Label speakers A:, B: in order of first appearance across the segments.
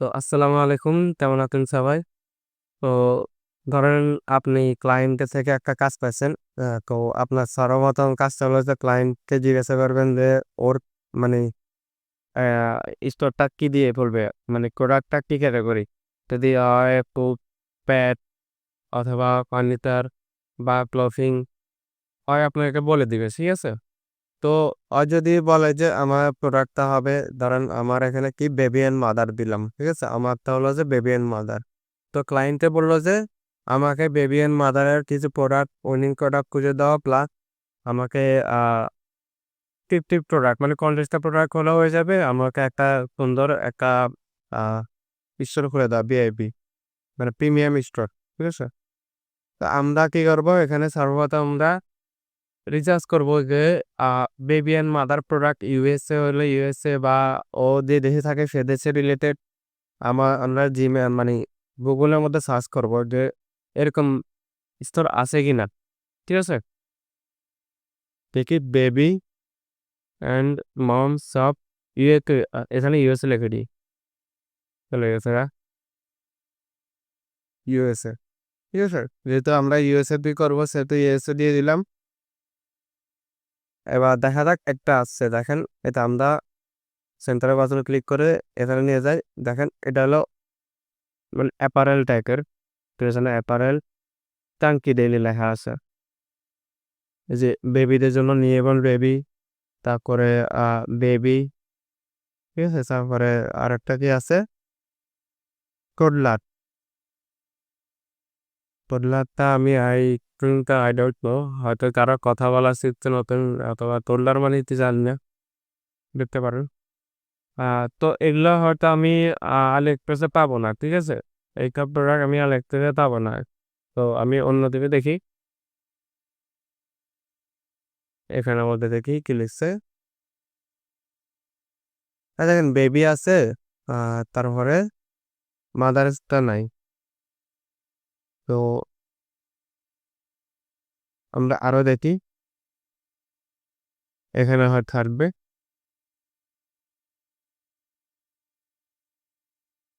A: তো আসসালামু আলাইকুম। কেমন আছেন সবাই? তো ধরেন আপনি ক্লায়েন্টের থেকে একটা কাজ পাইছেন তো আপনার সর্বপ্রথম কাজটা হলো যে ক্লায়েন্টকে জিজ্ঞাসা করবেন যে ওর মানে স্টোরটা কি দিয়ে পড়বে মানে প্রোডাক্টটা কি ক্যাটাগরি যদি হয় ফুড প্যাট অথবা ফার্নিচার বা ক্লথিং হয় আপনাকে বলে দিবে, ঠিক আছে? তো আর যদি বলে যে আমার প্রোডাক্টটা হবে, ধরেন আমার এখানে কি বেবি অ্যান্ড মাদার দিলাম, ঠিক আছে? আমারটা হলো যে বেবি অ্যান্ড মাদার তো ক্লায়েন্টে বলল যে আমাকে বেবি অ্যান্ড মাদারের কিছু প্রোডাক্ট উইনিং প্রোডাক্ট খুঁজে দেওয়া প্লাস আমাকে টিপ টিপ প্রোডাক্ট মানে কন্টেস্টটা প্রোডাক্ট হলেও হয়ে যাবে, আমাকে একটা সুন্দর একটা স্টোর খুলে দেওয়া ভিআইপি মানে প্রিমিয়াম স্টোর ঠিক আছে? তো আমরা কি করব? এখানে সর্বপ্রথম আমরা রিচার্জ করব যে baby and mother product USA হলে ইউএসএ বা ও যে দেশে থাকে সে দেশে রিলেটেড আমার, আমরা জিমে মানে গুগলের মধ্যে সার্চ করব যে এরকম স্তর আছে কি না ঠিক আছে? দেখি বেবি অ্যান্ড মম সব ইউএ এখানে ইউএসএ লিখে দিই। চলে গেছে ইউএসএ ঠিক আছে? যেহেতু আমরা ইউএসএ দিয়ে করব, সেহেতু ইউএসএ দিয়ে দিলাম। এবার দেখা যাক একটা আসছে দেখেন, এটা আমরা সেন্টারের বাটনে ক্লিক করে এখানে নিয়ে যাই। দেখেন, এটা হলো মানে অ্যাপারেল টাইপের এখানে অ্যাপারেল টাঙ্কি ডেইলি লেখা আছে। এই যে বেবিদের জন্য নিয়েবল বেবি তারপরে বেবি ঠিক আছে? তারপরে আরেকটা কি আছে? টোডলার টোডলারটা আমি আই টুনটা আই ডোন্ট নো হয়তো কারও কথা বলা শিখছে নতুন, অথবা টোডলার মানে তো জানি না। দেখতে পারেন। তো এগুলো হয়তো আমি আলিএক্সপ্রেসে পাবো না, ঠিক আছে? এই সব প্রোডাক্ট আমি আলিএক্সপ্রেসে পাবো না। তো আমি অন্য দিকে দেখি। এখানে মধ্যে দেখি, কি লিখছে? দেখেন বেবি আছে। তারপরে মাদার্সটা নাই। তো আমরা আরও দেখি। এখানে হয় থাকবে।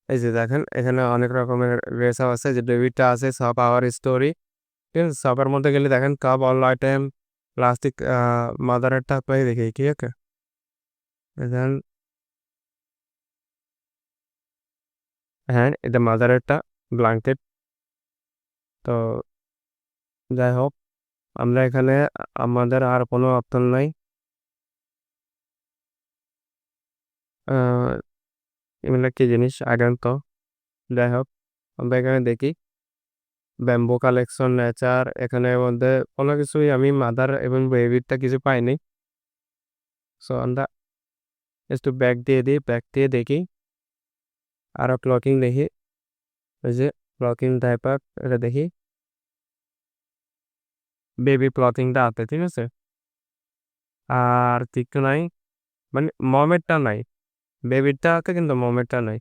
A: এই যে দেখেন, এখানে অনেক রকমের রেসাও আছে, যে ডেবিটটা আছে, সব আওয়ার স্টোরি। ঠিক আছে, সবের মধ্যে গেলে দেখেন কাপ অল আইটেম, প্লাস্টিক মাদারেরটা পাই দেখি ঠিক আছে দেখেন। হ্যাঁ এটা মাদারেরটা ব্ল্যাঙ্কেট। তো যাই হোক, আমরা এখানে, আমাদের আর কোনো অপশন নাই। এগুলো কি জিনিস? আগান তো। যাই হোক, আমরা এখানে দেখি। ব্যাম্বো কালেকশন, নেচার, এখানে মধ্যে কোনো কিছুই আমি মাদার এবং বেবিরটা কিছু পাইনি। সো আমরা একটু ব্যাগ দিয়ে দিই ব্যাগ দিয়ে দেখি। আরও ক্লকিং দেখি। ওই যে ক্লকিং টাইপার এটা দেখি। বেবি ক্লথিংটা আছে, ঠিক আছে? আর কিছু নাই মানে মমেরটা নাই। বেবিটা আছে, কিন্তু মমেরটা নাই।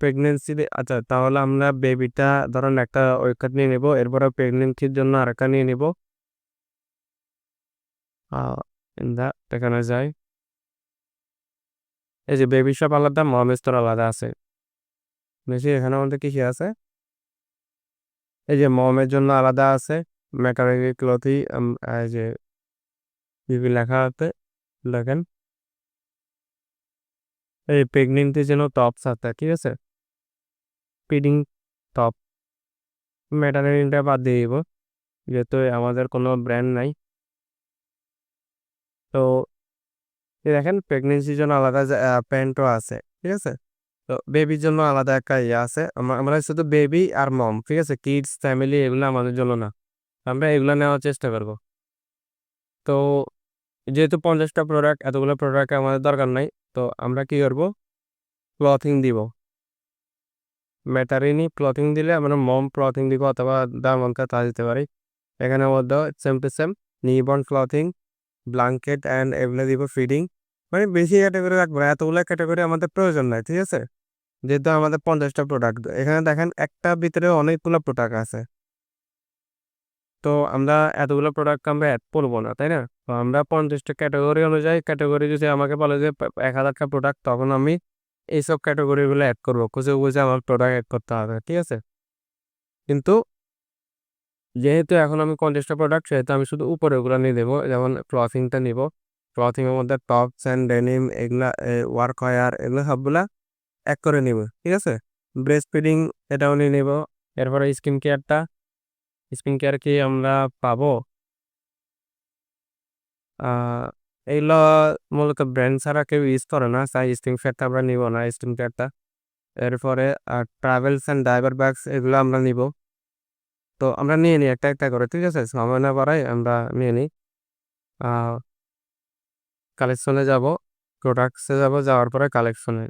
A: প্রেগনেন্সি আচ্ছা তাহলে আমরা বেবিটা ধরেন একটা ওয়েকার নিয়ে নেব, এরপরে প্রেগনেন্সির জন্য আরেকটা নিয়ে নেব। দেখানো যায়। এই যে বেবি শপ আলাদা মম স্টোর আলাদা আছে। বেশি এখানে মধ্যে কি আছে? এই যে মমের জন্য আলাদা আছে মেকানিক্যাল ক্লথই এই যে লেখা আছে, দেখেন। এই প্রেগনেন্টের জন্য টপস আছে, ঠিক আছে? পিডিং টপ। ম্যাটারনিটিটা বাদ দিয়ে দিব, যেহেতু আমাদের কোনো ব্র্যান্ড নাই। তো দেখেন প্রেগনেন্সির জন্য আলাদা প্যান্টও আছে, ঠিক আছে? তো বেবির জন্য আলাদা একটা ইয়ে আছে। আমরা শুধু বেবি আর মম ঠিক আছে? কিডস ফ্যামিলি এগুলো আমাদের জন্য না। আমরা এগুলো নেওয়ার চেষ্টা করব। তো যেহেতু পঞ্চাশটা প্রোডাক্ট এতগুলো প্রোডাক্ট আমাদের দরকার নাই, তো আমরা কি করব? ক্লথিং দিব। ম্যাটারিনি ক্লথিং দিলে আমরা মম ক্লথিং দিব অথবা দাম অঙ্কা তা দিতে পারি। এখানে মধ্যে same to same newborn clothing blanket and এগুলো দিব ফিডিং মানে বেশি ক্যাটাগরি রাখব না, এতগুলো ক্যাটাগরি আমাদের প্রয়োজন নাই, ঠিক আছে? যেহেতু আমাদের পঞ্চাশটা প্রোডাক্ট এখানে দেখেন একটা ভিতরে অনেকগুলো প্রোডাক্ট আছে। তো আমরা এতগুলো প্রোডাক্ট আমরা অ্যাড করব না, তাই না? তো আমরা পঞ্চাশটা ক্যাটাগরি অনুযায়ী ক্যাটাগরি যদি আমাকে বলে যে এক হাজারটা প্রোডাক্ট তখন আমি এইসব ক্যাটাগরিগুলো অ্যাড করব, খুঁজে খুঁজে আমার প্রোডাক্ট অ্যাড করতে হবে, ঠিক আছে? কিন্তু যেহেতু এখন আমি পঞ্চাশটা প্রোডাক্ট সেহেতু আমি শুধু উপরে ওগুলো নিয়ে দেবো যেমন ক্লথিংটা নিব। ক্লথিংয়ের মধ্যে টপস অ্যান্ড ডেনিম এগুলা ওয়ার্ক ওয়ার এগুলো সবগুলা এক করে নিব, ঠিক আছে? ব্রেস্ট ফিডিং এটাও নিয়ে নেব, এরপরে স্কিন কেয়ারটা, স্কিন কেয়ার কি আমরা পাবো? এইগুলো মূলত ব্র্যান্ড ছাড়া কেউ ইউজ করে না তাই স্কিন কেয়ারটা আমরা নিব না, স্কিন কেয়ারটা। এরপরে আর ট্রাভেলস অ্যান্ড ড্রাইভার ব্যাগস এগুলো আমরা নিব। তো আমরা নিয়ে নিই একটা একটা করে, ঠিক আছে? সময় না বাড়াই আমরা নিয়ে নিই। কালেকশনে যাব প্রোডাক্টসে যাব যাওয়ার পরে কালেকশনে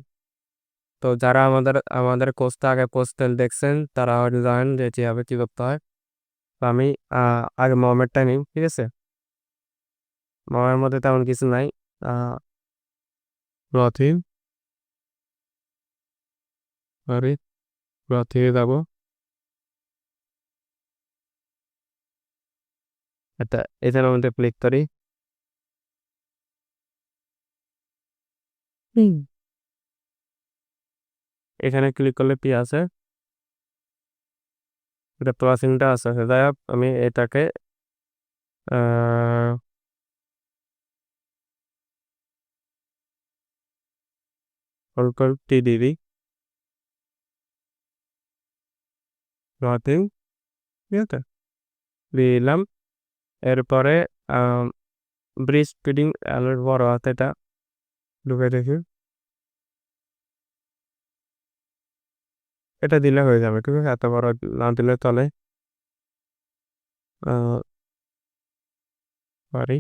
A: তো যারা আমাদের আমাদের কোর্সটা আগে পোস্টেল দেখছেন তারা হয়তো জানেন যে কীভাবে কী করতে হয়। তো আমি আগে মমেরটা নিই ঠিক আছে? মমের মধ্যে তেমন কিছু নাই ক্লথিং সরি ক্লথিংয়ে যাব। এটা এটার মধ্যে ক্লিক করি। এখানে ক্লিক করলে কি আছে। এটা প্রসেসিংটা আছে। যাই আমি এটাকে কন্ট্রোল টি দিবি ঠিক আছে? দিলাম। এরপরে ব্রিজ ফিডিং অ্যালার্ট বড় হাতে এটা। ঢুকে দেখি এটা দিলে হয়ে যাবে, ঠিক আছে? এত বড় না দিলে চলে পারি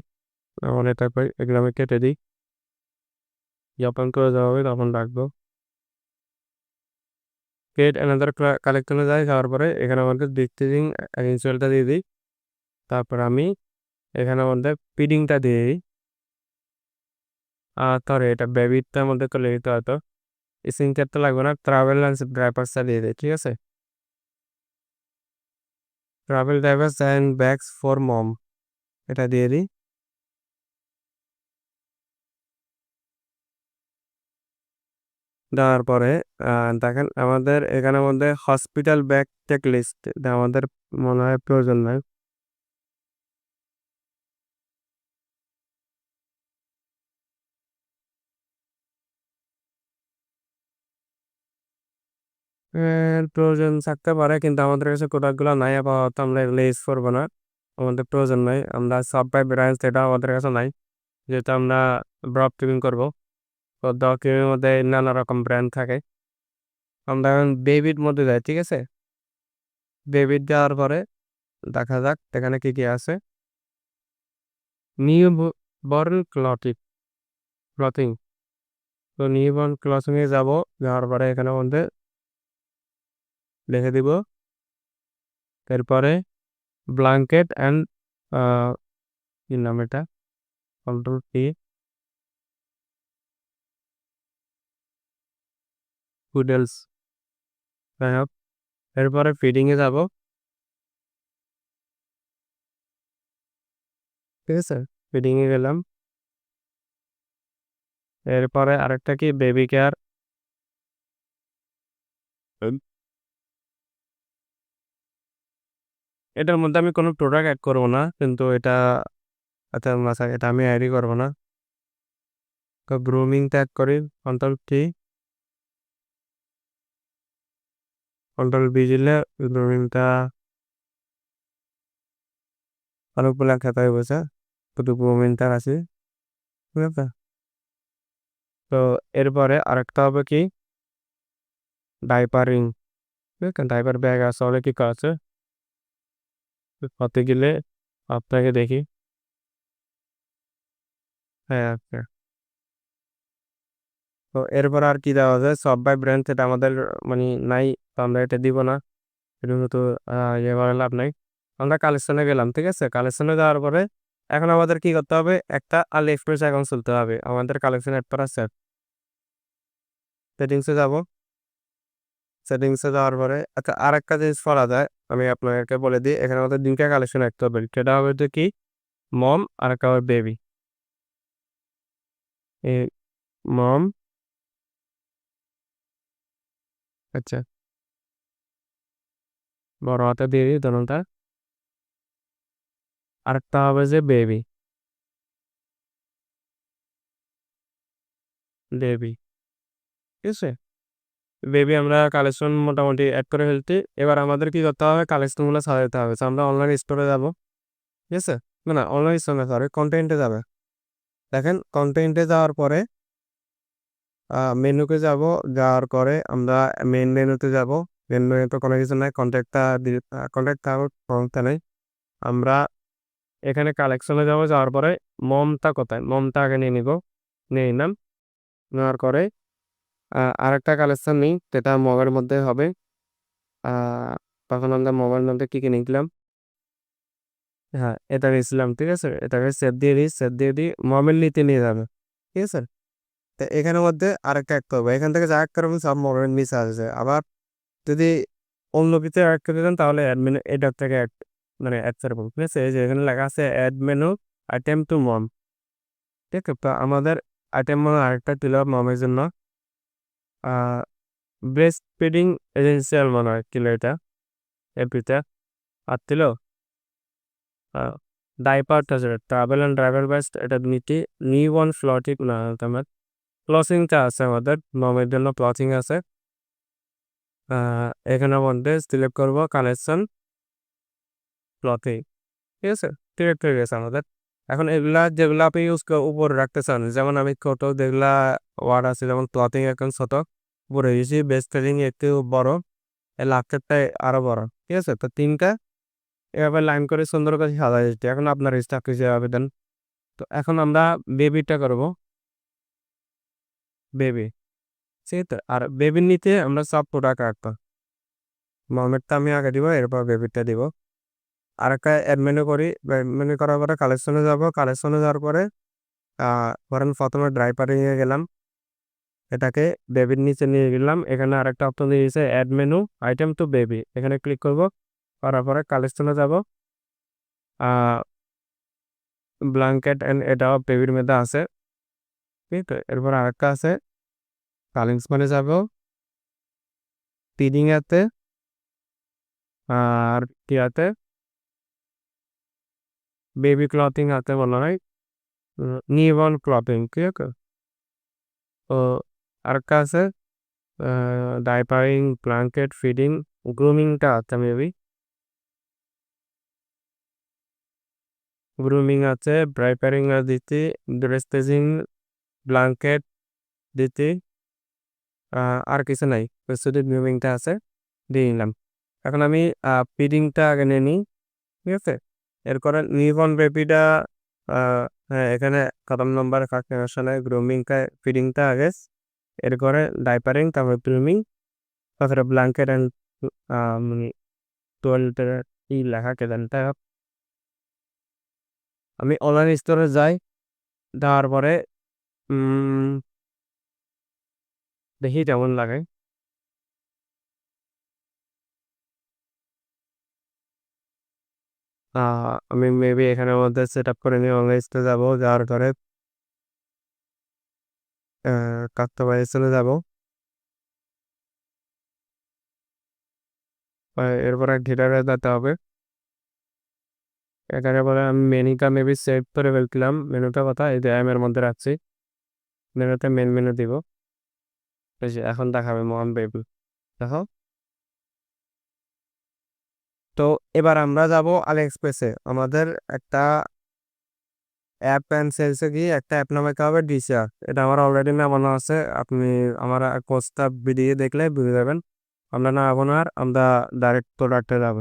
A: এখন এটা এগুলো আমি কেটে দিই। যখন করে দেওয়া হবে, তখন রাখব। ক্রিয়েট অ্যানাদার কালেকশনে যাই, যাওয়ার পরে এখানে আমাদের ডিস্টিজিং ইনস্টলটা দিয়ে দিই। তারপর আমি এখানে মধ্যে পিডিংটা দিয়ে দিই। সরি এটা বেবিটার মধ্যে করলে দিতে হয়তো স্ক্রিন তো লাগবে না ট্রাভেল ড্রাইভার্সটা দিয়ে দিই ঠিক আছে? Travel drivers and bags for mom এটা দিয়ে দিই। দেওয়ার পরে দেখেন আমাদের এখানের মধ্যে হসপিটাল ব্যাগ চেক লিস্ট আমাদের মনে হয় প্রয়োজন নয় প্রয়োজন থাকতে পারে, কিন্তু আমাদের কাছে প্রোডাক্টগুলো নাই, আপাতত আমরা এগুলো ইউজ করব না। আমাদের প্রয়োজন নাই, আমরা সাববাই ব্র্যান্ড এটা আমাদের কাছে নাই যেহেতু আমরা ব্রপ টিপিং করব। তো দ ক্রিমের মধ্যে নানা রকম ব্র্যান্ড থাকে। আমরা এখন বেবির মধ্যে যাই, ঠিক আছে? বেবির যাওয়ার পরে দেখা যাক এখানে কী কী আছে। নিউ বর্ন ক্লথিং ক্লথিং তো নিউ বর্ন ক্লথিংয়ে যাব, যাওয়ার পরে এখানে মধ্যে লিখে দিব। এরপরে ব্ল্যাঙ্কেট অ্যান্ড কি নাম এটা? কন্ট্রোল টি কুডেলস যাই হোক, এরপরে ফিডিংয়ে যাব। ঠিক আছে ফিডিংয়ে গেলাম। এরপরে আরেকটা কি? বেবি কেয়ার এটার মধ্যে আমি কোনো প্রোডাক্ট অ্যাড করব না, কিন্তু এটা আচ্ছা এটা আমি অ্যাডই করব না। তো গ্রুমিংটা অ্যাড করি কন্ট্রোল টি কন্ট্রোল বি দিলে গ্রুমিংটা অনেকগুলা খেতে হয়ে বসে শুধু গ্রুমিংটা আছে, ঠিক আছে? তো এরপরে আরেকটা হবে কি? ডাইপারিং ঠিক আছে? ডাইপার ব্যাগ আছে, অনেক কি আছে। হতে গেলে আপনাকে দেখি। হ্যাঁ আচ্ছা। তো এরপর আর কি দেওয়া যায়? সব বাই ব্র্যান্ড এটা আমাদের মানে নাই, তো আমরা এটা দিব না। এটা তো ইয়ে করে লাভ নাই। আমরা কালেকশনে গেলাম, ঠিক আছে? কালেকশনে যাওয়ার পরে এখন আমাদের কি করতে হবে? একটা আলি এক্সপ্রেস অ্যাকাউন্ট চলতে হবে। আমাদের কালেকশন অ্যাড করা আছে। সেটিংসে যাব। সেটিংসে যাওয়ার পরে আচ্ছা আর একটা জিনিস করা যায়। আমি আপনাকে বলে দিই, এখানে আমাদের দুইটা কালেকশন রাখতে হবে। সেটা হবে তো কি? মম আর একটা হবে বেবি মম আচ্ছা। বড় হাতে দিই দোনোটা আরেকটা হবে যে বেবি বেবি ঠিক আছে? বেবি আমরা কালেকশন মোটামুটি অ্যাড করে ফেলছি। এবার আমাদের কি করতে হবে? কালেকশনগুলো সাজাতে হবে। আমরা অনলাইন স্টোরে যাব। ঠিক আছে? না না অনলাইন স্টোরে না সরি কন্টেন্টে যাবে। দেখেন কন্টেন্টে যাওয়ার পরে মেনুকে যাব। যাওয়ার পরে আমরা মেন মেনুতে যাব। মেন মেনুতে কোনো কিছু নাই। কন্ট্যাক্টটা কন্ট্যাক্ট থাকুক সমস্যা নেই। আমরা এখানে কালেকশনে যাব। যাওয়ার পরে মমতা কোথায়? মমতা আগে নিয়ে নিব। নিয়ে নিলাম। নেওয়ার পরে আরেকটা কালেকশন নিই যেটা মগের মধ্যে হবে। তখন আমরা মোবাইল মধ্যে কী কী নিলাম হ্যাঁ এটা নিয়েছিলাম, ঠিক আছে? এটাকে সেট দিয়ে দিই সেট দিয়ে দিই মোবাইল নিতে নিয়ে যাবে, ঠিক আছে? তো এখানের মধ্যে আরেকটা অ্যাড করব। এখান থেকে যা অ্যাড করবেন সব মোবাইল মিস আসবে। আবার যদি অন্য কিছু অ্যাড করে দেন তাহলে অ্যাডমিন এটার থেকে অ্যাড মানে অ্যাড করব, ঠিক আছে? এই যে এখানে লেখা আছে add menu item to mom ঠিক আছে? তো আমাদের আইটেম মানে আরেকটা দিল মমের জন্য। ব্রেস্ট ফিডিং এজেন্সিয়াল মনে হয় কিলো এটা, এপিতে। আর দিল ডাইপার আছে ট্রাভেল অ্যান্ড ড্রাইভার বেস্ট এটা নিটি নিউ ওয়ান ফ্লটিক না তোমার ক্লসিংটা আছে আমাদের মমের জন্য ক্লসিং আছে। এখানে মধ্যে সিলেক্ট করব কানেকশন ক্লথিং ঠিক আছে সিলেক্ট হয়ে গেছে আমাদের। এখন এগুলা যেগুলো আপনি ইউজ উপরে রাখতে চান যেমন আমি ছোট যেগুলা ওয়ার্ড আছে, যেমন ক্লথিং এখন ছোট উপরে দিয়েছি বেস্ট ট্রেডিং একটু বড় এই লাফটারটাই আরও বড়, ঠিক আছে? তো তিনটা, এভাবে লাইন করে সুন্দর করে সাজা যাচ্ছে এখন আপনার স্টাফ হিসেবে আবেদন তো এখন আমরা বেবিটা করব। বেবি ঠিক আছে আর বেবির নিতে আমরা সব প্রোডাক্ট রাখব। মমেরটা আমি আগে দিব, এরপর বেবিটা দিব। আর একটা অ্যাডমেনু করি অ্যাডমেনু করার পরে কালেকশনে যাব। কালেকশনে যাওয়ার পরে ধরেন প্রথমে ড্রাইভারিংয়ে গেলাম। এটাকে বেবির নিচে নিয়ে গেলাম এখানে আরেকটা অপশন দিয়েছে add menu item to baby এখানে ক্লিক করব, করার পরে কালেকশনে যাব। ব্ল্যাঙ্কেট অ্যান্ড এটাও বেবির মধ্যে আছে। ঠিক এরপর আরেকটা আছে কালিংস মানে যাব। এতে, আর আছে? বেবি ক্লথিং আছে বলা হয়। নিউবর্ন ক্লথিং ঠিক তো আরেকটা আছে ডাইপারিং ব্ল্যাঙ্কেট ফিডিং গ্রুমিংটা আছে মেবি গ্রুমিং আছে ডাইপারিং দিতে ড্রেস তেজিং ব্ল্যাঙ্কেট দিতে আর কিছু নাই শুধু গ্রুমিংটা আছে, দিয়ে নিলাম। এখন আমি ফিডিংটা আগে নিয়ে নিই, ঠিক আছে? এরপরে নিউবর্ন বেবিটা হ্যাঁ এখানে কদম নম্বর কাকে গ্রুমিংটা ফিডিংটা আগে। এরপরে ডাইপারিং তারপরে গ্রুমিং তারপরে ব্ল্যাঙ্কেট অ্যান্ড মানে এই লেখা কেদানটা আমি অনলাইন স্টোরে যাই, যাওয়ার পরে দেখি কেমন লাগে। আমি মেবি এখানের মধ্যে সেট আপ করে নিয়ে অনলাইন স্টোরে যাব, যাওয়ার পরে কাস্টমাইজে চলে যাব। এরপরে ঘেটারে যেতে হবে। এখানে পরে আমি মেনুটা মেবি সেভ করে ফেলছিলাম। মেনুটা কথা এই যে এর মধ্যে রাখছি। মেনুতে মেন মেনু দিব। এখন দেখাবে মোহন বেবি দেখো। তো এবার আমরা যাব আলিএক্সপ্রেসে আমাদের একটা অ্যাপ অ্যান্ড সেলসে গিয়ে একটা অ্যাপ নামে হবে ডিসিআর এটা আমার অলরেডি নামানো আছে। আপনি আমার কোর্সটা ভিডিও দেখলে বুঝে যাবেন। আমরা না আর আমরা ডাইরেক্ট প্রোডাক্টে যাব।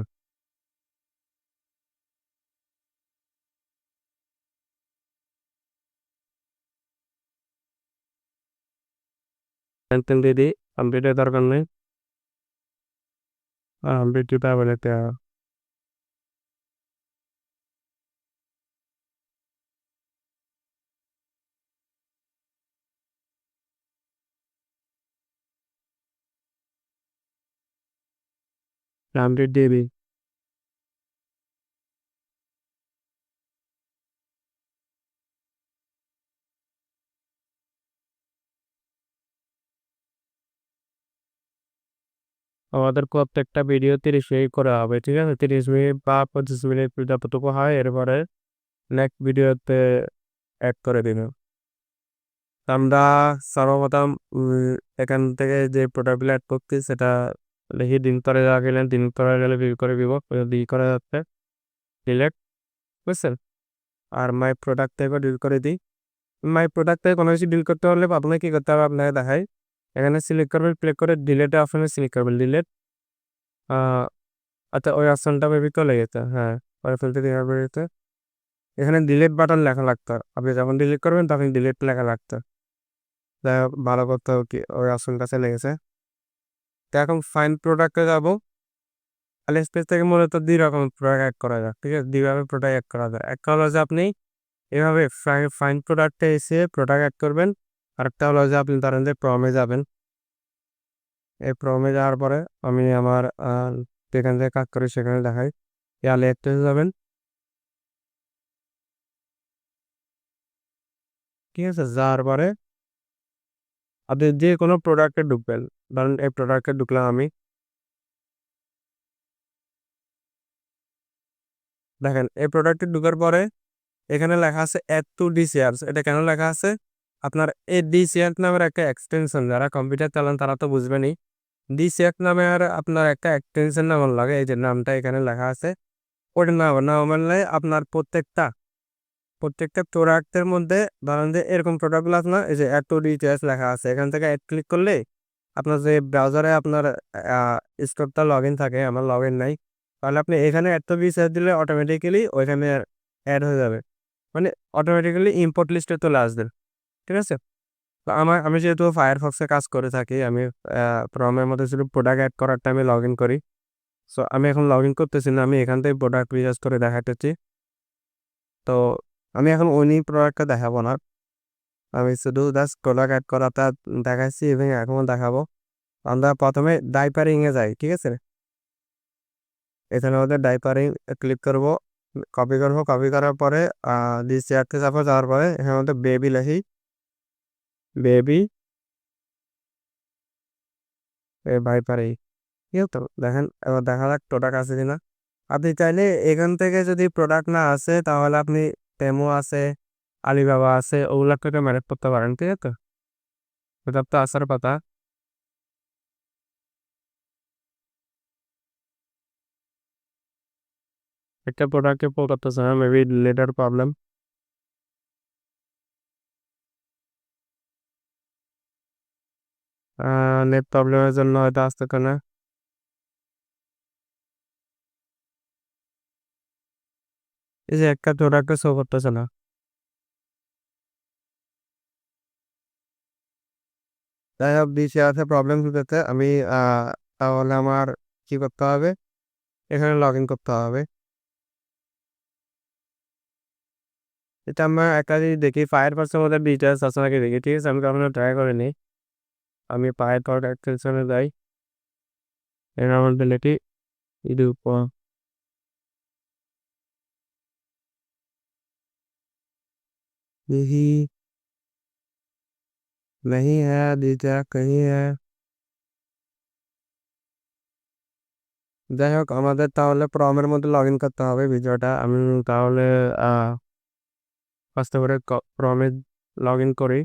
A: দিদি কম্পিউটার দরকার নেই। কম্পিউটার বলে Ramdir DB আমাদের প্রত্যেকটা ভিডিও তিরিশ মিনিট করে হবে, ঠিক আছে? তিরিশ মিনিট বা পঁচিশ মিনিট যতটুকু হয়, এরপরে নেক্সট ভিডিওতে অ্যাড করে দিন আমরা সর্বপ্রথম এখান থেকে যে প্রোডাক্টগুলো অ্যাড করছি, সেটা লিখি দিন করে যা গেলেন, দিন করে গেলে ভিউ করে দিব দি করে যাচ্ছে ডিলেট বুঝছেন? আর মাই প্রোডাক্ট থেকে ডিল করে দিই। মাই প্রোডাক্ট থেকে কোনো কিছু ডিল করতে হলে আপনাকে কী করতে হবে আপনাকে দেখাই। এখানে সিলেক্ট করবেন ক্লিক করে ডিলেটে অপশনে সিলেক্ট করবেন ডিলেট আচ্ছা ওই অপশনটা মেবি চলে গেছে হ্যাঁ পরে ফেলতে দিয়ে গেছে। এখানে ডিলেট বাটন লেখা লাগতো, আপনি যখন ডিলিট করবেন তখন ডিলেট লেখা লাগতো। যাই হোক, ভালো করতে ওই অপশনটা চলে গেছে। তো এখন ফাইন প্রোডাক্টে যাব। আলি স্পেস থেকে মূলত দুই রকম প্রোডাক্ট অ্যাড করা যায়, ঠিক আছে? দুইভাবে প্রোডাক্ট অ্যাড করা যায়। একটা হলো যে আপনি এভাবে ফাইন প্রোডাক্টে এসে প্রোডাক্ট অ্যাড করবেন, আরেকটা হলো যে আপনি ধরেন যে প্রমে যাবেন। এই প্রমে যাওয়ার পরে আমি আমার যেখান থেকে কাজ করি সেখানে দেখাই ইয়ালে একটু যাবেন। ঠিক আছে? যাওয়ার পরে আপনি যে কোনো প্রোডাক্টে ঢুকবেন, ধরেন এই প্রোডাক্টে ঢুকলাম আমি। দেখেন, এই প্রোডাক্টে ঢুকার পরে এখানে লেখা আছে এড টু ডিসিআরস এটা কেন লেখা আছে? আপনার এই ডিসিআর নামের একটা এক্সটেনশন যারা কম্পিউটার চালান তারা তো বুঝবেনই। ডিসিআর নামের আপনার একটা এক্সটেনশন নাম লাগে, এই যে নামটা এখানে লেখা আছে। ওটা নাম না মানে আপনার প্রত্যেকটা প্রত্যেকটা প্রোডাক্টের মধ্যে ধরেন যে এরকম প্রোডাক্টগুলো আপনার এই যে এত ডিটেলস লেখা আছে, এখান থেকে অ্যাড ক্লিক করলে আপনার যে ব্রাউজারে আপনার স্টোরটা লগ ইন থাকে, আমার লগ ইন নাই, তাহলে আপনি এখানে এত রিচার্জ দিলে অটোমেটিক্যালি ওইখানে অ্যাড হয়ে যাবে। মানে অটোমেটিক্যালি ইম্পোর্ট লিস্টে চলে আসবে, ঠিক আছে? তো আমার, আমি যেহেতু ফায়ারফক্সে কাজ করে থাকি, আমি প্রমের মধ্যে শুধু প্রোডাক্ট অ্যাড করার টাইমে লগ ইন করি। সো আমি এখন লগ ইন করতেছি না, আমি এখান থেকে প্রোডাক্ট রিচার্জ করে দেখাতেছি। তো আমি এখন ওই প্রোডাক্টটা দেখাবো না। আমি শুধু জাস্ট প্রোডাক্ট অ্যাড করাটা দেখাচ্ছি এবং এখন দেখাবো। আমরা প্রথমে ডাইপারিংয়ে যাই, ঠিক আছে? এখানে আমাদের ডাইপারিং ক্লিক করব কপি করব কপি করার পরে দিস চেয়ারতে যাব, যাওয়ার পরে এখানে আমাদের বেবি লেখি। বেবি এ ভাইপারি ঠিক তো দেখেন, এবার দেখা যাক প্রোডাক্ট আছে কিনা। আপনি চাইলে এখান থেকে যদি প্রোডাক্ট না আসে, তাহলে আপনি টেমো আছে আলিবাবা আছে ওগুলা থেকে ম্যানেজ করতে পারেন ঠিক আছে ওটা তো আসার কথা একটা প্রোডাক্টে পুল করতেছে না মেবি লেটার প্রবলেম নেট প্রবলেমের জন্য হয়তো আসতে না এই যে একটা প্রোডাক্টে শো করতেছে না। যাই হোক দিচ্ছে আছে প্রবলেম হতেছে আমি তাহলে আমার কি করতে হবে? এখানে লগ ইন করতে হবে। এটা আমরা একটা যদি দেখি ফায়ার পার্সের মধ্যে ডিটেলস আছে নাকি দেখি, ঠিক আছে? আমি কখনো ট্রাই করিনি। আমি ফায়ার পাওয়ার এক্সটেনশনে যাই। এর মধ্যে লিখি ಇದು नहीं नहीं है ডিটা कहीं है যাই হোক আমাদের তাহলে প্রমের মধ্যে লগ ইন করতে হবে ভিডিওটা আমি তাহলে ফার্স্ট করে প্রমে লগ ইন করি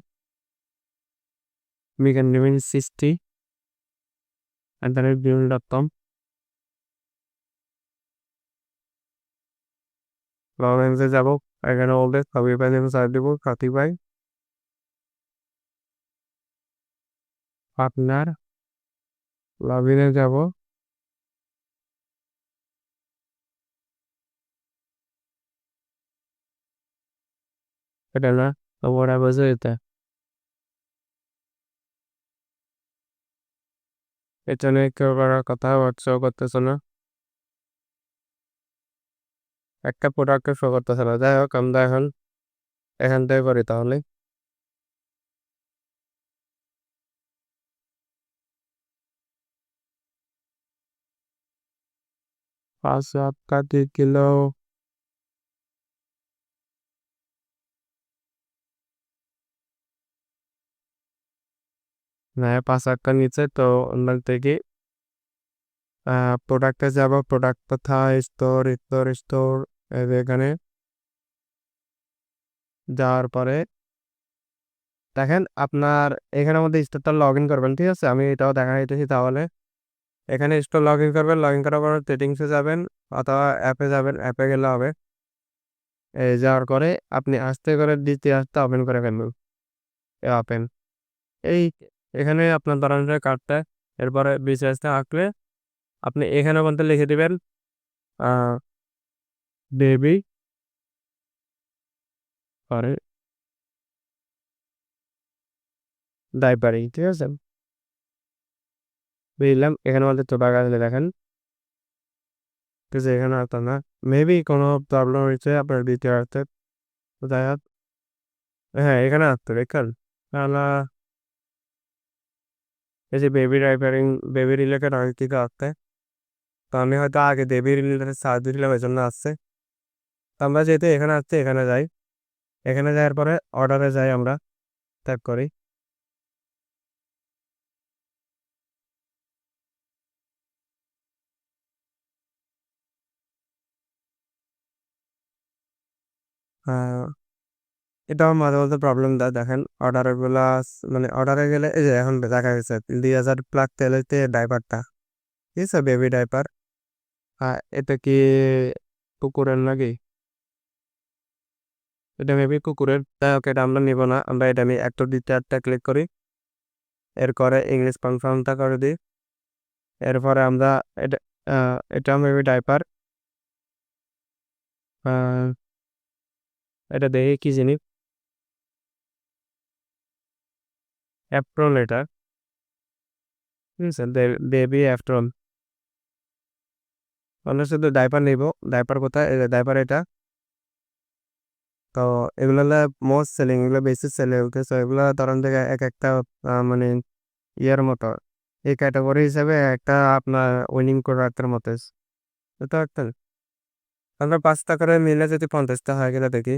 A: মিগান নিউন sixty at the rate Gmail dot com log ইনসে যাবো এখানে অলরেড সবই পাই সার্চ দিব আপনার লগ ইনে যাব। এটা না ওরা বোঝো এটা নিয়ে কেউ করার কথা হোয়াটসঅ্যাপ করতেছে না? একটা প্রোডাক্টকে শো করতেছে না যাই হোক আমরা এখন এখান থেকে করি তাহলে पाँच सौ आपका तीन किलो नया पास आपका नीचे तो अंदर देखिए প্রোডাক্টে যাব প্রোডাক্ট কোথায় স্টোর স্টোর স্টোর এখানে যাওয়ার পরে দেখেন আপনার এখানে মধ্যে স্টোরটা লগ ইন করবেন, ঠিক আছে? আমি এটাও দেখা দিতেছি তাহলে। এখানে স্টোর লগ ইন করবেন লগ ইন করার পর সেটিংসে যাবেন অথবা অ্যাপে যাবেন অ্যাপে গেলে হবে। এই যাওয়ার পরে আপনি আস্তে করে দ্বিতীয় আস্তে ওপেন করে ফেলবেন। ওপেন এই এখানে আপনার ধরনের কার্ডটা এরপরে বিসিএসটা আঁকলে আপনি এখানে মধ্যে লিখে দিবেন বেবি পরে ডাইপারিং ঠিক আছে? বুঝলাম, এখানে মধ্যে তো বাগালে দেখেন। ঠিক আছে, এখানে আসতাম না। মেবি কোনো প্রবলেম হয়েছে আপনার দ্বিতীয় আসতে যাই হোক। হ্যাঁ এখানে আসতো দেখেন। তাহলে এই যে বেবি ড্রাইভারিং বেবি রিলেটেড অনেক থেকে আসতে তো আমি হয়তো আগে বেবি রিলেটেড সার্চ দিলাম এই জন্য আসছে। তো আমরা যেহেতু এখানে আসছি, এখানে যাই। এখানে যাওয়ার পরে অর্ডারে যাই আমরা। ট্যাপ করি। এটা আমার মাঝে মধ্যে প্রবলেম দেয়, দেখেন। অর্ডারেরগুলা মানে অর্ডারে গেলে এই যে এখন দেখা গেছে, দুই হাজার প্লাক তেলেতে ডাইপারটা ঠিক আছে বেবি ডাইপার হ্যাঁ এটা কি কুকুরের নাকি এটা মেবি কুকুরের তাই ওকে এটা আমরা নিব না আমরা এটা আমি একটা দিতে একটা ক্লিক করি এরপরে ইংলিশ কনফার্মটা করে দিই এরপরে আমরা এটা এটা মেবি ডাইপার এটা দেখি কি জিনিস অ্যাপ্রন এটা বেবি অ্যাপ্রন আমরা শুধু ডাইপার নিব ডাইপার কোথায়? ডাইপার এটা। তো এগুলো মোস্ট সেলিং এগুলো বেশি সেলে উঠেছে এগুলো ধরেন থেকে এক একটা মানে ইয়ের মতো। এই ক্যাটাগরি হিসাবে একটা আপনার উইনিং প্রোডাক্টের মতো। এটা একটা। আমরা পাঁচটা করে মিলে যদি পঞ্চাশটা হয় গেলে দেখি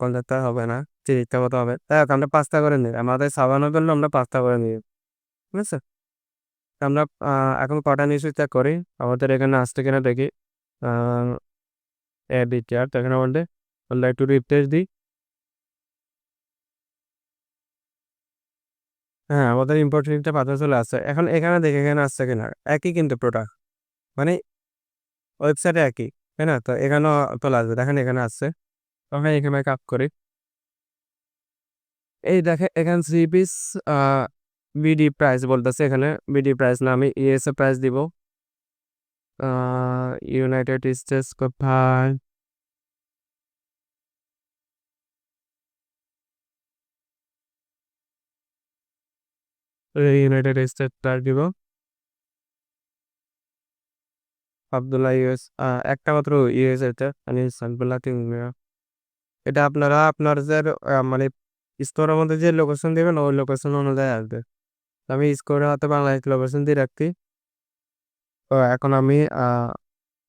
A: পঞ্চাশটা হবে না তিরিশটা মতো হবে। তাই আমরা পাঁচটা করে নিই। আমাদের সাবানো জন্য আমরা পাঁচটা করে নিই। ঠিক আছে? আমরা এখন কটা নিউজ চেক করি। আমাদের এখানে আসতে কিনা দেখি এডিটার তো এখানে বলতে বললে একটু রিফ্রেশ দিই হ্যাঁ আমাদের ইম্পর্টেন্টটা পাতা চলে আসছে। এখন এখানে দেখে, এখানে আসছে কিনা? একই কিন্তু প্রোডাক্ট মানে ওয়েবসাইটে একই, তাই না? তো এখানেও চলে আসবে। দেখেন এখানে আসছে। তখন এখানে কাপ করি। এই দেখে, এখানে থ্রি পিস বিডি প্রাইস বলতেছে এখানে। বিডি প্রাইস না, আমি ইএসএ প্রাইস দিব। ইউনাইটেড স্টেটস কোথায় ইউনাইটেড স্টেট দিব। আবদুল্লাহ ইউএস একটা মাত্র ইউএস এটা মানে সানবুল্লাহ এটা আপনারা আপনার যে মানে স্টোরের মধ্যে যে লোকেশন দেবেন, ওই লোকেশন অনুযায়ী আসবে। আমি স্কোরে হয়তো বাংলাদেশ লোকেশন দিয়ে রাখছি। তো এখন আমি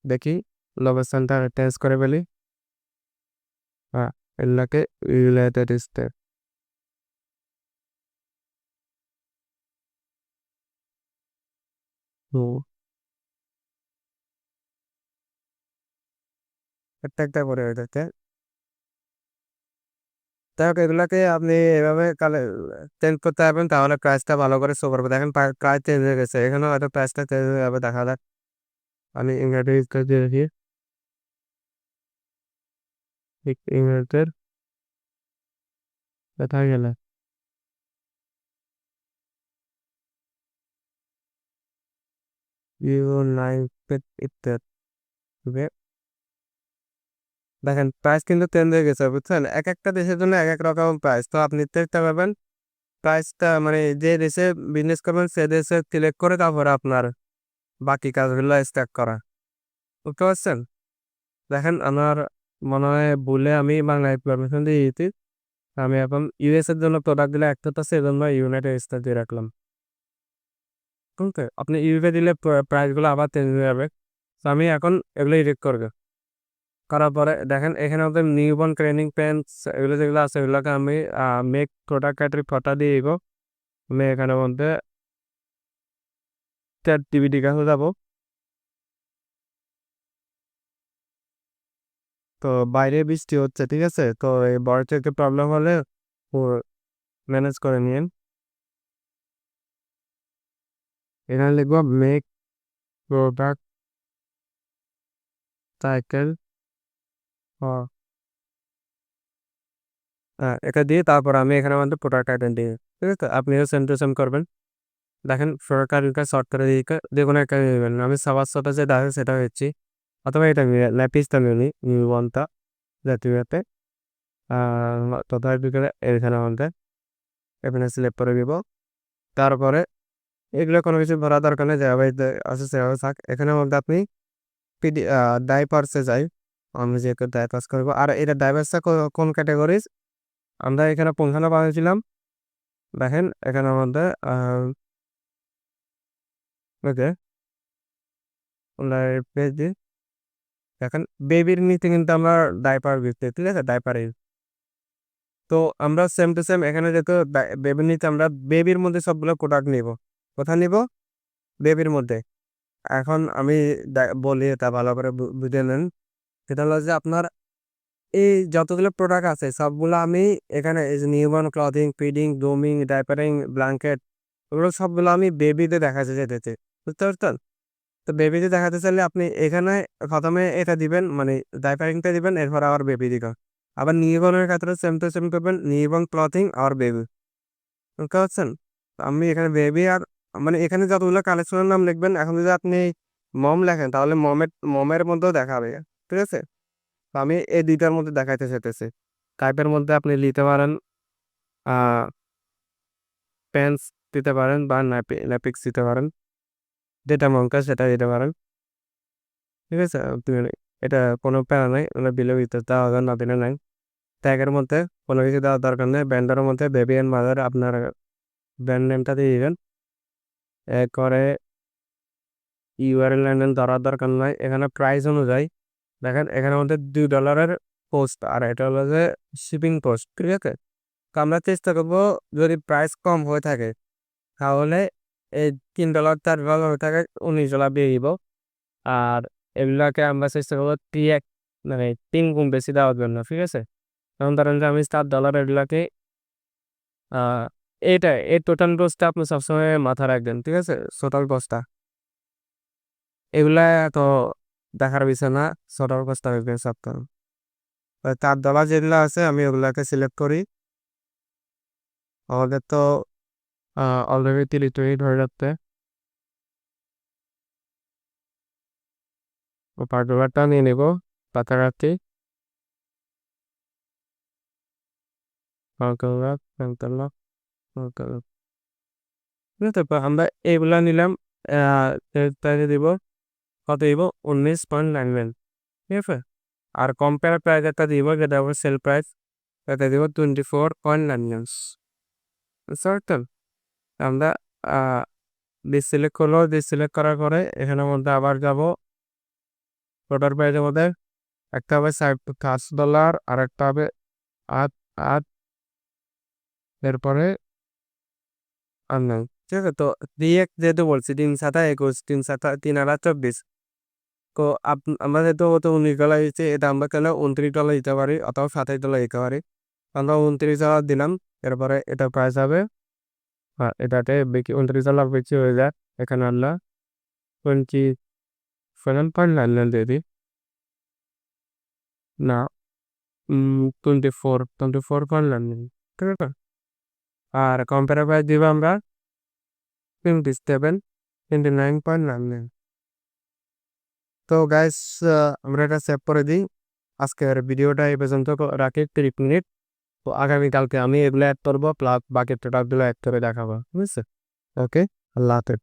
A: দেখি লোকেশনটা চেঞ্জ করে ফেলি। হ্যাঁ এগুলাকে ইউনাইটেড স্টেট একটা একটা করে ওইটাতে যাই হোক এগুলাকে আপনি এভাবে কালে চেঞ্জ করতে পারবেন তাহলে প্রাইসটা ভালো করে শো করবে দেখেন প্রাইস চেঞ্জ হয়ে গেছে। এখানেও হয়তো প্রাইসটা চেঞ্জ হয়ে যাবে দেখা যাক। আমি ইংরেজিটা দিয়ে দেখি ইংরেজের কোথায় গেলে। ইউ নাইন ইত্যাদি। দেখেন প্রাইস কিন্তু চেঞ্জ হয়ে গেছে, বুঝছেন? এক একটা দেশের জন্য এক এক রকম প্রাইস তো আপনি চেষ্টা করবেন প্রাইসটা মানে যে দেশে বিজনেস করবেন, সে দেশে সিলেক্ট করে তারপরে আপনার বাকি কাজগুলো স্টার্ট করা। বুঝতে পারছেন? দেখেন, আমার মনে হয় বলে আমি বাংলায় পারমিশন দিয়ে দিয়েছি। আমি এখন ইউএস এর জন্য প্রোডাক্টগুলো একটা তো সেজন্য ইউনাইটেড স্টেট দিয়ে রাখলাম। ঠিক আছে? আপনি ইউকে দিলে প্রাইসগুলো আবার চেঞ্জ হয়ে যাবে। তো আমি এখন এগুলো ইডিট করব। করার পরে দেখেন, এখানে আমাদের নিউবর্ন ক্রেনিং পেন্স এগুলো যেগুলো আছে ওগুলোকে আমি মেক প্রোডাক্ট ক্যাটারি ফটা দিয়ে দিব। আমি এখানে মধ্যে চ্যাট টিভিটি কাছে যাব। তো বাইরে বৃষ্টি হচ্ছে, ঠিক আছে? তো এই বড় একটু প্রবলেম হলে ম্যানেজ করে নিন এখানে লিখব মেক প্রোডাক্ট সাইকেল হ্যাঁ এটা দিয়ে তারপর আমি এখানে আমাদের প্রোডাক্ট আইটেম দিই ঠিক আছে? আপনিও সেম টু সেম করবেন। দেখেন আইটেমটা শর্ট করে যে কোনো একটা নেবেন। আমি সবার সাথে যেটা আছে সেটা হচ্ছি, অথবা এটা নিয়ে ল্যাপিসটা নিয়ে নিই নিউ ওয়ানটা জাতীয়তে তথায় বিকেলে এখানে আমাদের এখানে সিলেক্ট করে দিব। তারপরে এগুলো কোনো কিছু ভরা দরকার নেই যেভাবে আছে সেভাবে থাক। এখানের মধ্যে আপনি পিডি ডাইপার্সে যাই আমি যেহেতু ডাইপার্স করব। আর এটা ডাইভার্সটা কোন ক্যাটাগরিজ আমরা এখানে পৌঁছানো পাঠিয়েছিলাম দেখেন, এখানে আমাদের ওকে। পেজ দিই দেখেন বেবির নিতে কিন্তু আমরা ডাইপার দিতে ঠিক আছে? ডাইপারের তো আমরা সেম টু সেম এখানে যেহেতু বেবির নিতে আমরা বেবির মধ্যে সবগুলো প্রোডাক্ট নিব। কোথা নিব? বেবির মধ্যে। এখন আমি বলি এটা ভালো করে বুঝে নেন। সেটা হলো যে আপনার এই যতগুলো প্রোডাক্ট আছে, সবগুলো আমি এখানে newborn clothing feeding grooming diapering blanket ওগুলো সবগুলো আমি বেবিতে দেখাতে যেতেছে বুঝতে পারছেন? তো বেবিতে দেখাতে চাইলে আপনি এখানে প্রথমে এটা দিবেন মানে ডাইপারিংটা দিবেন, এরপর আবার বেবি দিবেন। আবার নিউবর্নের ক্ষেত্রে সেম টু সেম করবেন নিউবর্ন ক্লথিং আর বেবি বুঝতে পারছেন? আমি এখানে বেবি আর মানে এখানে যতগুলো কালেকশনের নাম লিখবেন, এখন যদি আপনি মম লেখেন, তাহলে মমের মমের মধ্যেও দেখাবে। ঠিক আছে? আমি এই দুইটার মধ্যে দেখাইতে চাইতেছি। টাইপের মধ্যে আপনি নিতে পারেন পেন্স দিতে পারেন বা ন্যাপিক্স দিতে পারেন। যেটা মনকা সেটা দিতে পারেন। ঠিক আছে? এটা কোনো প্যারা নাই মানে বিলে ভিতরে দেওয়া হবে না দিলে নাই। ট্যাগের মধ্যে কোনো কিছু দেওয়ার দরকার নেই। ব্যান্ডের মধ্যে বেবি অ্যান্ড মাদার আপনার ব্র্যান্ড নেমটা দিয়ে দিবেন। করে ইউআরএল ল্যান্ডেল ধরার দরকার নয় এখানে প্রাইস অনুযায়ী দেখেন, এখানে মধ্যে দুই ডলারের পোস্ট আর এটা হলো যে শিপিং পোস্ট ঠিক আছে? তো আমরা চেষ্টা করব যদি প্রাইস কম হয়ে থাকে, তাহলে এই তিন ডলার চার ডলার হয়ে থাকে, উনিশ ডলার দিয়ে দিব। আর এগুলাকে আমরা চেষ্টা করব টি এক মানে তিন গুণ বেশি দেওয়ার জন্য, ঠিক আছে? যেমন ধরেন যে আমি চার ডলার এগুলাকে এটা এই টোটাল কোস্টটা আপনি সবসময় মাথা রাখবেন, ঠিক আছে? টোটাল কোস্টটা এগুলা তো দেখার বিষয় না টোটাল কোস্টটা রাখবেন সপ্তাহ চার ডলার যেগুলো আছে, আমি ওগুলাকে সিলেক্ট করি। আমাদের তো অলরেডি তিরিশ মিনিট হয়ে যাচ্ছে ও পার নিয়ে নেব তারপর আমরা এইগুলা নিলাম দিব। কত দিব উনিশ পয়েন্ট নাইন ঠিক আছে? আর কম্পেয়ার প্রাইস একটা দিব যেটা সেল প্রাইস এটা দিব twenty four point nine nine আমরা ডিস সিলেক্ট করল ডিস সিলেক্ট করার পরে এখানের মধ্যে আবার যাব। টোটাল প্রাইসের মধ্যে একটা হবে পাঁচ ডলার আর একটা হবে আট আট। এরপরে আর নাই ঠিক আছে, তো দিয়ে যেহেতু বলছি, তিন সাতা একুশ, তিন সাতা তিন আড়া চব্বিশ। তো আমরা যেহেতু হতো উনিশ ডলার দিচ্ছি এটা আমরা কেন উনত্রিশ ডলার দিতে পারি অথবা সাতাশ ডলার দিতে পারি আমরা উনত্রিশ ডলার দিলাম এরপরে এটা প্রাইস হবে হ্যাঁ এটাতে বেশি উনত্রিশ ডলার বেশি হয়ে যায় এখানে আমরা twenty seven point nine nine দিয়ে দিই না twenty four twenty four point nine nine ঠিক আছে আর কম্পেয়ার প্রাইস দিব আমরা twenty seven twenty nine point nine nine তো গাইস আমরা এটা সেভ করে দিই। আজকের ভিডিওটা এই পর্যন্ত রাখি, তিরিশ মিনিট। তো আগামীকালকে আমি এগুলো অ্যাড করব প্লাস বাকি প্রোডাক্টগুলো অ্যাড করে দেখাবো বুঝছে ওকে আল্লাহ হাফেজ।